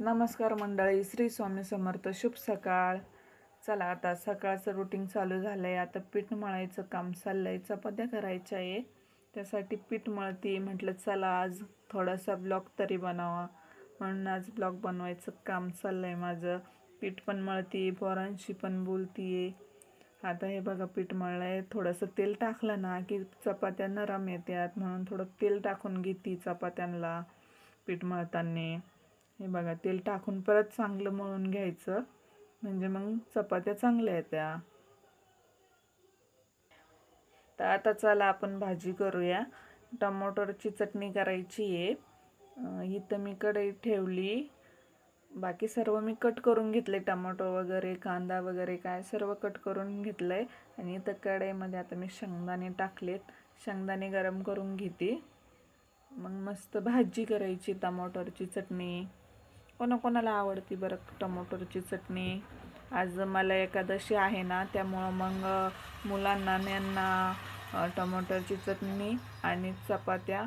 नमस्कार मंडळी श्री स्वामी समर्थ शुभ सकाळ. चला आता सकाळचं रुटीन चालू झालं आहे आता पीठ मळायचं काम चाललं आहे चपात्या करायच्या आहे त्यासाठी पीठ मळते म्हटलं चला आज थोडासा ब्लॉग तरी बनावा. म्हणून आज ब्लॉग बनवायचं काम चाललं आहे माझं. पीठ पण मळते पोरांशी पण बोलते आता हे बघा पीठ मळलं आहे थोडंसं तेल टाकलं ना की चपात्या नरम येतात म्हणून थोडं तेल टाकून घेते चपात्यांना पीठ मळताना. हे बघा तेल टाकून परत चांगलं मळून घ्यायचं. म्हणजे मग चपात्या चांगल्या येत्या. तर आता चला आपण भाजी करूया. टमाटरची चटणी करायची आहे. इथं मी कढई ठेवली. बाकी सर्व मी कट करून घेतले. टमाटो वगैरे कांदा वगैरे काय सर्व कट करून घेतलं आहे आणि इथं कढईमध्ये आता मी शेंगदाणे टाकलेत. शेंगदाणे गरम करून घेते. मग मस्त भाजी करायची टमाटरची चटणी. कोणाकोणाला आवडती बरं टमाटरची चटणी? आज मला एकादशी आहे ना त्यामुळं मग मुलांना यांना टमाटरची चटणी आणि चपात्या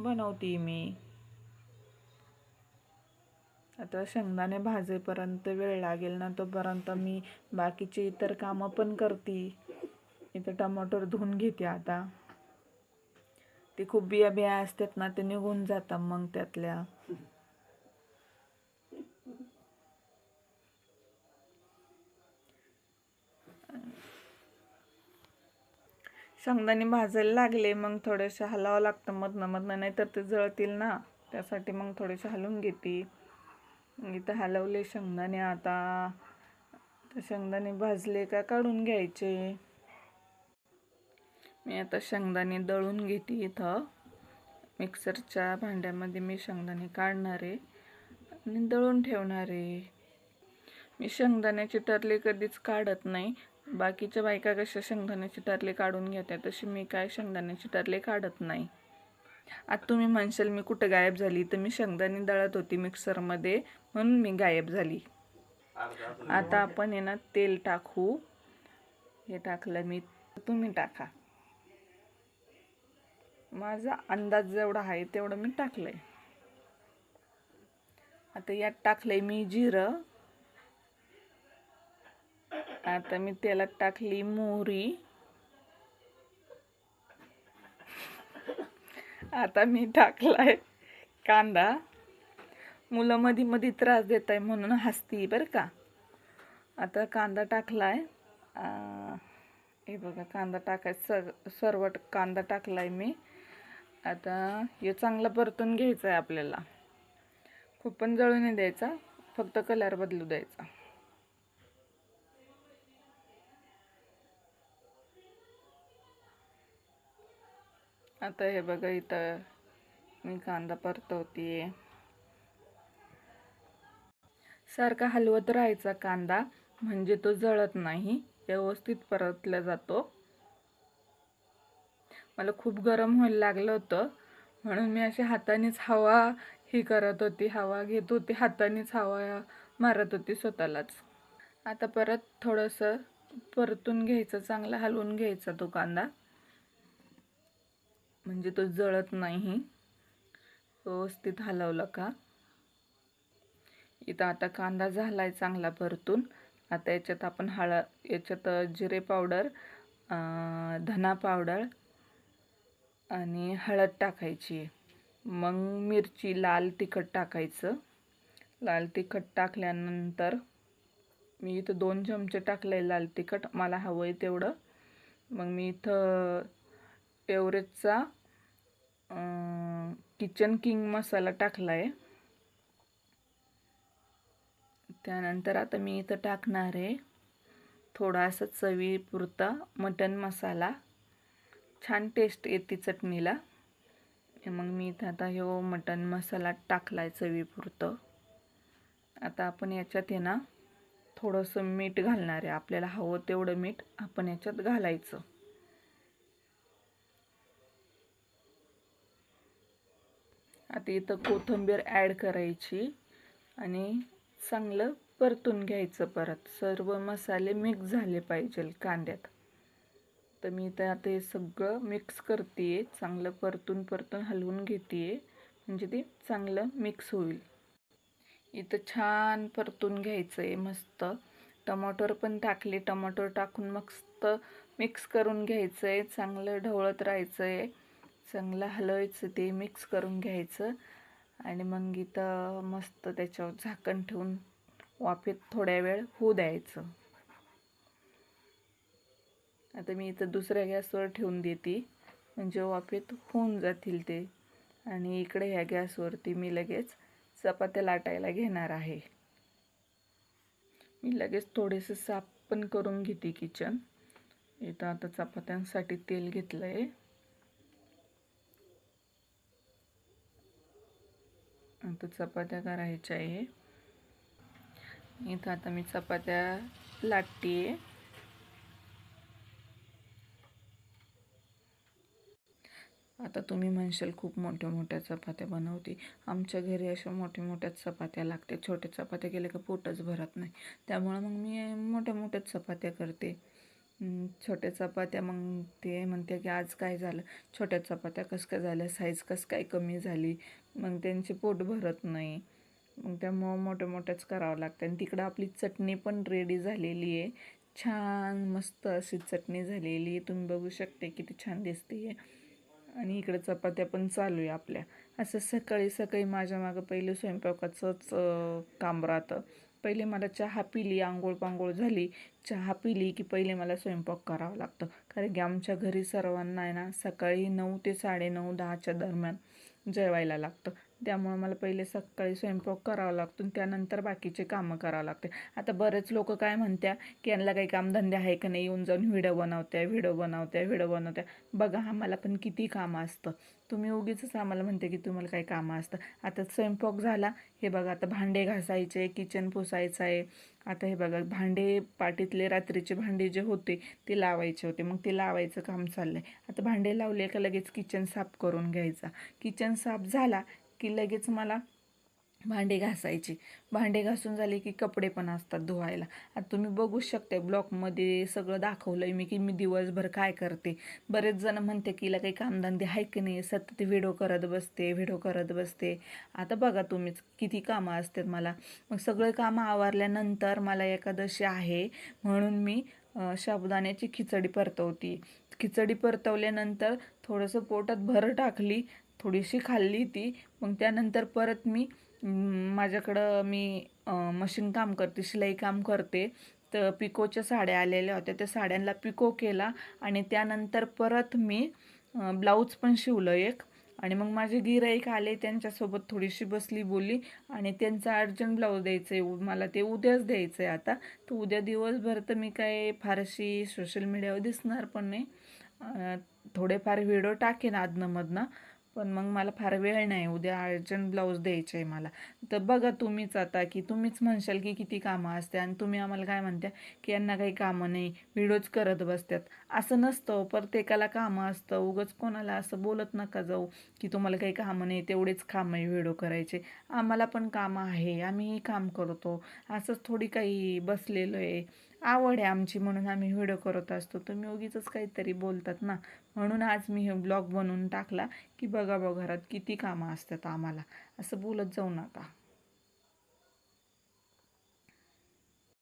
बनवते मी. आता शेंगदाणे भाजेपर्यंत वेळ लागेल ना तोपर्यंत मी बाकीची इतर कामं पण करते. इथं टमाटर धुवून घेते आता. ते खूप बिया बिया असतात ना ते निघून जातात मग त्यातल्या. शेंगदाणे भाजायला लागले मग थोडेसे हलावं लागतं मधनं मधनं नाही तर ते जळतील ना. त्यासाठी मग थोडेसे हलवून घेते. इथं हलवले शेंगदाणे आता. तर शेंगदाणे भाजले का काढून घ्यायचे. मी आता शेंगदाणे दळून घेते इथं. मिक्सरच्या भांड्यामध्ये मी शेंगदाणे काढणार आहे आणि दळून ठेवणार आहे. मी शेंगदाण्याची टरली कधीच काढत नाही. बाकीच्या बायका कशा शेंगदाण्याची टरले काढून घेत्या तशी मी काय शेंगदाण्याची टरले काढत नाही. आता तुम्ही म्हणशाल मी कुठं गायब झाली तर मी शेंगदाणे दळत होती मिक्सरमध्ये म्हणून मी गायब झाली. आता आपण आहे ना तेल टाकू. हे टाकलं मी तुम्ही टाका. माझा अंदाज जेवढा आहे तेवढं मी टाकलंय. आता यात टाकलंय मी जिरं. आता मी तेलात टाकली मोहरी. आता मी टाकलाय कांदा. मुलं मध्ये मध्ये त्रास देत आहे म्हणून हसती बरं का. आता कांदा टाकलाय. हे बघा कांदा टाकाय सर सर्व कांदा टाकलाय मी. आता हे चांगलं परतून घ्यायचं आहे आपल्याला. खूप पण जळू नाही द्यायचा फक्त कलर बदलू द्यायचा. आता हे बघा इथं मी कांदा परतवते सारखा हलवत राहायचा कांदा म्हणजे तो जळत नाही व्यवस्थित परतला जातो. मला खूप गरम व्हायला लागलं होतं म्हणून मी अशी हातानेच हवा ही करत होती हवा घेत होती हातानेच हवा मारत होती स्वतःलाच. आता परत थोडंसं परतून घ्यायचं चांगलं हलवून घ्यायचा तो कांदा. म्हणजे तो जळत नाही. व्यवस्थित हलवलं का? इथं आता कांदा झाला आहे चांगला परतून. आता याच्यात आपण हळद याच्यात जिरे पावडर धना पावडर आणि हळद टाकायची. मग मिरची लाल तिखट टाकायचं. लाल तिखट टाकल्यानंतर मी इथं दोन चमचे टाकलंय लाल तिखट. मला हवं आहे तेवढं. मग मी इथं एवरेजचा किचन किंग मसाला टाकला आहे त्यानंतर आता मी इथं टाकणार आहे थोडासा चवीपुरता मटन मसाला. छान टेस्ट येते चटणीला. मग मी इथं आता हो मटन मसाला टाकला आहे चवीपुरतं. आता आपण याच्यात आहे ना थोडंसं मीठ घालणार आहे. आपल्याला हवं तेवढं मीठ आपण याच्यात घालायचं. आता इथं कोथिंबीर ॲड करायची आणि चांगलं परतून घ्यायचं परत. सर्व मसाले मिक्स झाले पाहिजे कांद्यात. तर मी इथं आता हे सगळं मिक्स करते चांगलं परतून परतून हलवून घेते म्हणजे ते चांगलं मिक्स होईल. इथं छान परतून घ्यायचं आहे मस्त. टमाटर पण टाकले. टमाटर टाकून मस्त मिक्स करून घ्यायचं आहे चांगलं ढवळत राहायचं आहे चांगलं हलवायचं ते मिक्स करून घ्यायचं. आणि मग इथं मस्त त्याच्यावर झाकण ठेवून वाफेत थोड्या वेळ होऊ द्यायचं. आता मी इथं दुसऱ्या गॅसवर ठेवून देते. म्हणजे वाफेत होऊन जातील ते. आणि इकडे ह्या गॅसवरती मी लगेच चपात्या लाटायला घेणार आहे. मी लगेच थोडेसे साफ पण करून घेते किचन इथं आता चपात्यांसाठी तेल घेतलं आहे आता चपात्या करायच्या आहे. इथं आता मी चपात्या लाटते आहे आता तुम्ही म्हणशाल खूप मोठ्या मोठ्या चपात्या बनवते. आमच्या घरी अशा मोठ्या मोठ्या चपात्या लागते. छोट्या चपात्या केल्या का पोटच भरत नाही. त्यामुळं मग मी मोठ्या मोठ्याच चपात्या करते. छोट्या चपात्या मग ते म्हणते की आज काय झालं? छोट्या चपात्या कसं काय झाल्या? साईज कसं काय कमी झाली? मग त्यांचे पोट भरत नाही. मग त्यामुळं मोठ्या मोठ्याच करावं लागतं. आणि तिकडं आपली चटणी पण रेडी झालेली आहे. छान मस्त अशी चटणी झालेली आहे. तुम्ही बघू शकते किती छान दिसते आहे आणि इकडे चपात्या पण चालू आहे आपल्या. असं सकाळी सकाळी माझ्या मागं पहिले स्वयंपाकाचंच काम राहतं. पहिले मला चहा पिली आंघोळ पांघोळ झाली. चहा पिली की पहिले मला स्वयंपाक करावं लागतं. कारण की आमच्या घरी सर्वांना आहे ना सकाळी नऊ ते साडेनऊ दहाच्या दरम्यान जेवायला लागतं. त्यामुळं मला पहिले सकाळी स्वयंपाक करावा लागतो आणि त्यानंतर बाकीचे कामं करावं लागते. आता बरेच लोक काय म्हणत्या की यांना काही कामधंदे आहे का नाही? येऊन जाऊन व्हिडिओ बनवत्या व्हिडिओ बनवत्या व्हिडिओ बनवत्या. बघा आम्हाला पण किती कामं असतं. तुम्ही उगीच आम्हाला म्हणते की तुम्हाला काही कामं असतं. आता स्वयंपाक झाला हे बघा आता भांडे घासायचे किचन पुसायचं आहे आता हे बघा भांडे पाटीतले रात्रीचे भांडे जे होते ते लावायचे होते. मग ते लावायचं काम चाललं आहे आता भांडे लावले का लगेच किचन साफ करून घ्यायचा. किचन साफ झाला की लगेच मला भांडे घासायची. भांडे घासून झाले की कपडे पण असतात धुवायला. आता तुम्ही बघू शकते ब्लॉकमध्ये सगळं दाखवलं आहे मी की मी दिवसभर काय करते. बरेच जण म्हणते की काही कामधंदे आहे की नाही सतत व्हिडिओ करत बसते व्हिडिओ करत बसते. आता बघा तुम्हीच किती कामं असतात मला. मग सगळे कामं आवरल्यानंतर मला एकादशी आहे म्हणून मी साबुदाण्याची खिचडी परतवती. खिचडी परतवल्यानंतर थोडंसं पोटात भर टाकली थोडीशी खाल्ली ती. मग त्यानंतर परत मी माझ्याकडं मी मशीन काम करते शिलाई काम करते. तर पिकोच्या साड्या आलेल्या होत्या. त्या साड्यांना पिको केला आणि त्यानंतर परत मी ब्लाऊज पण शिवलं एक. आणि मग माझे गिराईक आले त्यांच्यासोबत थोडीशी बसली बोलली आणि त्यांचा अर्जंट ब्लाऊज द्यायचं आहे मला ते उद्याच द्यायचं आहे आता. तर उद्या दिवसभर तर मी काय फारशी सोशल मीडियावर दिसणार पण नाही. थोडेफार व्हिडिओ टाकेन आदनंमधनं पण मग मला फार वेळ नाही उद्या अर्जंट ब्लाऊज द्यायचे आहे मला. तर बघा तुम्हीच आता की तुम्हीच म्हणशाल की किती कामं असते आणि तुम्ही आम्हाला काय म्हणत्या की यांना काही कामं नाही व्हिडिओज करत बसतात. असं नसतं हो, प्रत्येकाला कामं असतं. उगंच कोणाला असं बोलत नका जाऊ की तुम्हाला काही कामं नाही तेवढेच कामं आहे व्हिडिओ करायचे. आम्हाला पण कामं आहे आम्हीही काम करतो. असंच थोडी काही बसलेलो आहे. आवड आहे आमची म्हणून आम्ही व्हिडिओ करत असतो. तुम्ही उगीच काहीतरी बोलतात ना. म्हणून आज मी हे ब्लॉग बनवून टाकला की बघा बघा घरात किती कामं असतात आम्हाला. असं बोलत जाऊ नका.